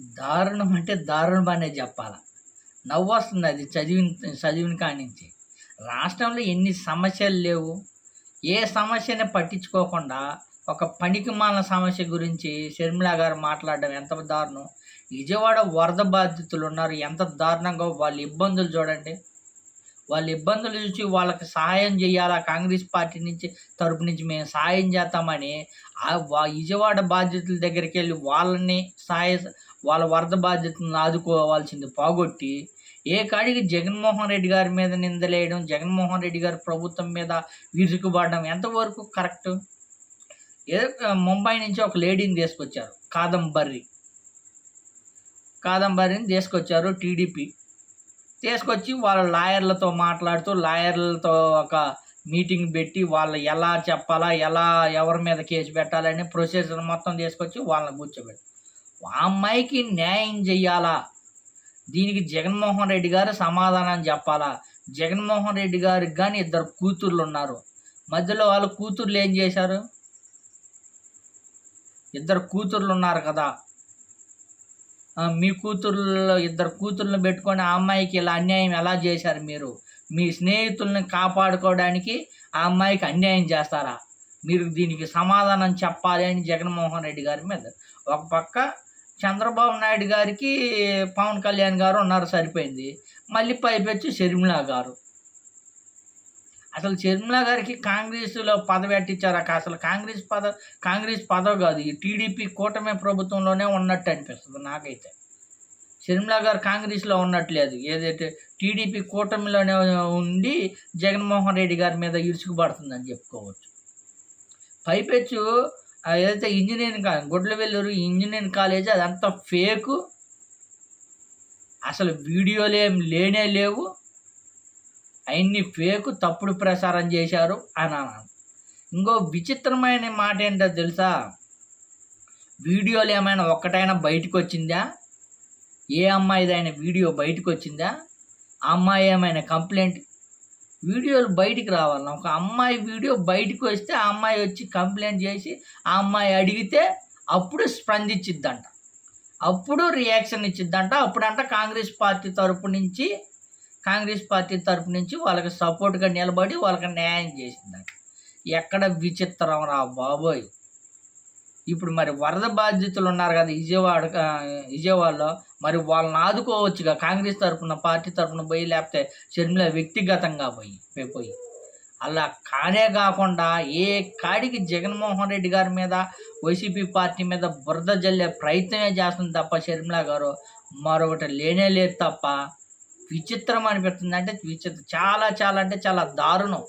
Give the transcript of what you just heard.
దారుణం అంటే దారుణమనే చెప్పాల. నవ్వు వస్తుంది అది చదివిన చదివిన కానించి రాష్ట్రంలో ఎన్ని సమస్యలు లేవు. ఏ సమస్యని పట్టించుకోకుండా ఒక పనికి మాలిన సమస్య గురించి షర్మిల గారు మాట్లాడడం ఎంత దారుణం. విజయవాడ వరద బాధితులు ఉన్నారు. ఎంత దారుణంగా వాళ్ళ ఇబ్బందులు చూడండి. వాళ్ళ ఇబ్బందులు చూసి వాళ్ళకి సహాయం చేయాలా? కాంగ్రెస్ పార్టీ నుంచి తరపు నుంచి మేము సహాయం చేస్తామని విజయవాడ బాధ్యతల దగ్గరికి వెళ్ళి వాళ్ళని సహాయ వాళ్ళ వరద బాధ్యతలను ఆదుకోవాల్సింది పోగొట్టి ఏ కాడికి జగన్మోహన్ రెడ్డి గారి మీద నిందలేయడం జగన్మోహన్ రెడ్డి గారి ప్రభుత్వం మీద విరుచుకుపడడం ఎంతవరకు కరెక్ట్? ఏదో ముంబై నుంచి ఒక లేడీని తీసుకొచ్చారు కాదంబర్రి. కాదంబరిని తీసుకొచ్చారు టీడీపీ. తీసుకొచ్చి వాళ్ళ లాయర్లతో మాట్లాడుతూ లాయర్లతో ఒక మీటింగ్ పెట్టి వాళ్ళు ఎలా చెప్పాలా ఎలా ఎవరి మీద కేసు పెట్టాలని ప్రొసీజర్ మొత్తం తీసుకొచ్చి వాళ్ళని కూర్చోబెట్టి. ఆ అమ్మాయికి న్యాయం చెయ్యాలా? దీనికి జగన్మోహన్ రెడ్డి గారు సమాధానం చెప్పాలా? జగన్మోహన్ రెడ్డి గారికి కానీ ఇద్దరు కూతుర్లు ఉన్నారు. మధ్యలో వాళ్ళ కూతుర్లు ఏం చేశారు? ఇద్దరు కూతుర్లు ఉన్నారు కదా మీ కూతుర్లో ఇద్దరు కూతుర్లను పెట్టుకొని ఆ అమ్మాయికి ఇలా అన్యాయం ఎలా చేశారు మీరు? మీ స్నేహితుల్ని కాపాడుకోవడానికి ఆ అమ్మాయికి అన్యాయం చేస్తారా? మీరు దీనికి సమాధానం చెప్పాలి అని జగన్మోహన్ రెడ్డి గారి మీద. ఒక పక్క చంద్రబాబు నాయుడు గారికి పవన్ కళ్యాణ్ గారు ఉన్నారు సరిపోయింది. మళ్ళీ పైపెచ్చి షర్మిలా గారు. అసలు షర్మిల గారికి కాంగ్రెస్లో పదవి ఎట్టించారు అసలు కాంగ్రెస్ పద కాంగ్రెస్ పదవి కాదు. ఈ టీడీపీ కూటమి ప్రభుత్వంలోనే ఉన్నట్టు అనిపిస్తుంది నాకైతే. షర్మిల గారు కాంగ్రెస్లో ఉన్నట్లేదు. ఏదైతే టీడీపీ కూటమిలోనే ఉండి జగన్మోహన్ రెడ్డి గారి మీద ఇరుచుకుపడుతుందని చెప్పుకోవచ్చు. పైపెచ్చు ఏదైతే engineering college Gudlavalleru engineering college అదంతా ఫేకు. అసలు వీడియోలు ఏం లేనే లేవు. ఆయన్ని ఫేకు తప్పుడు ప్రసారం చేశారు అని అన్నాను. ఇంకో విచిత్రమైన మాట ఏంటో తెలుసా? వీడియోలు ఏమైనా ఒక్కటైనా బయటకు వచ్చిందా? ఏ అమ్మాయిదైనా వీడియో బయటకు వచ్చిందా? ఆ అమ్మాయి ఏమైనా కంప్లైంట్? వీడియోలు బయటికి రావాలి ఒక అమ్మాయి వీడియో బయటకు వస్తే ఆ అమ్మాయి వచ్చి కంప్లైంట్ చేసి ఆ అమ్మాయి అడిగితే అప్పుడు స్పందించిద్దంట. అప్పుడు రియాక్షన్ ఇచ్చిద్దంట. అప్పుడంట కాంగ్రెస్ పార్టీ తరపు నుంచి కాంగ్రెస్ పార్టీ తరపు నుంచి వాళ్ళకి సపోర్ట్గా నిలబడి వాళ్ళకి న్యాయం చేసిందంట. ఎక్కడ విచిత్రం రా బాబోయ్. ఇప్పుడు మరి వరద బాధితులు ఉన్నారు కదా విజయవాడ విజయవాడలో మరి వాళ్ళని ఆదుకోవచ్చుగా కాంగ్రెస్ తరపున పార్టీ తరపున పోయి లేకపోతే షర్మిల వ్యక్తిగతంగా పోయి పోయి- పోయి. అలా కానే కాకుండా ఏ కాడికి జగన్మోహన్ రెడ్డి గారి మీద వైసీపీ పార్టీ మీద బురద జల్లే ప్రయత్నమే చేస్తుంది తప్ప షర్మిల గారు మరొకటి లేనే లేదు తప్ప విచిత్రం అనిపిస్తుంది అంటే విచిత్రం చాలా చాలా అంటే చాలా దారుణం.